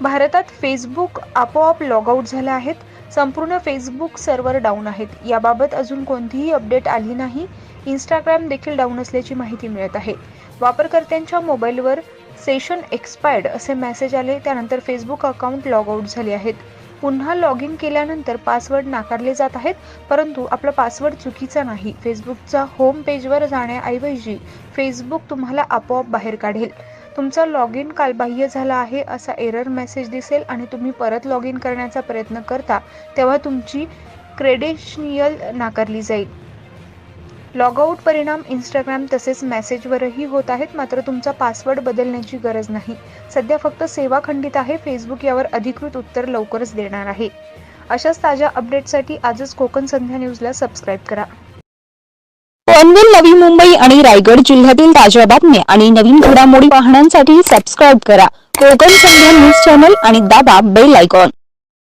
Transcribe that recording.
भारतात फेसबुक आपोआप log out झाले आहेत. संपूर्ण फेसबुक सर्व्हर डाऊन आहेत. याबाबत अजून कोणतीही अपडेट आली नाही. इंस्टाग्राम देखील डाऊन असल्याची माहिती मिळत आहे. वापरकर्त्यांच्या मोबाईलवर सेशन एक्सपायर्ड असे मेसेज आले. त्यानंतर फेसबुक अकाउंट लॉग आउट झाले आहेत. पुन्हा लॉग इन केल्यानंतर पासवर्ड नाकारले जात आहेत परंतु आपला पासवर्ड चुकीचा नाही. फेसबुकचा होम पेजवर जाण्याऐवजी फेसबुक तुम्हाला आपोआप बाहेर काढेल. तुमचा लॉग इन कालबाह्य झाला आहे असा एरर मेसेज दिसेल आणि तुम्ही परत लॉग इन करण्याचा प्रयत्न करता तेव्हा तुमची क्रेडेन्शियल नाकारली जाईल. लॉगआउट परिणाम इंस्टाग्राम तसेच मेसेजवरही होत आहेत. मात्र तुमचा पासवर्ड बदलण्याची गरज नाही. सध्या फक्त सेवा खंडित आहे. फेसबुक यावर अधिकृत उत्तर लवकरच देणार आहे. अशाच ताज्या अपडेटसाठी आजच कोकण संध्या न्यूजला सबस्क्राईब करा. पनवेल नवी मुंबई आणि रायगड जिल्ह्यातील ताज्या बातम्या आणि नवीन घडामोडी पाहण्यासाठी सबस्क्राईब करा. कोकण संध्या न्यूज चॅनल आणि दाबा बेल आयकॉन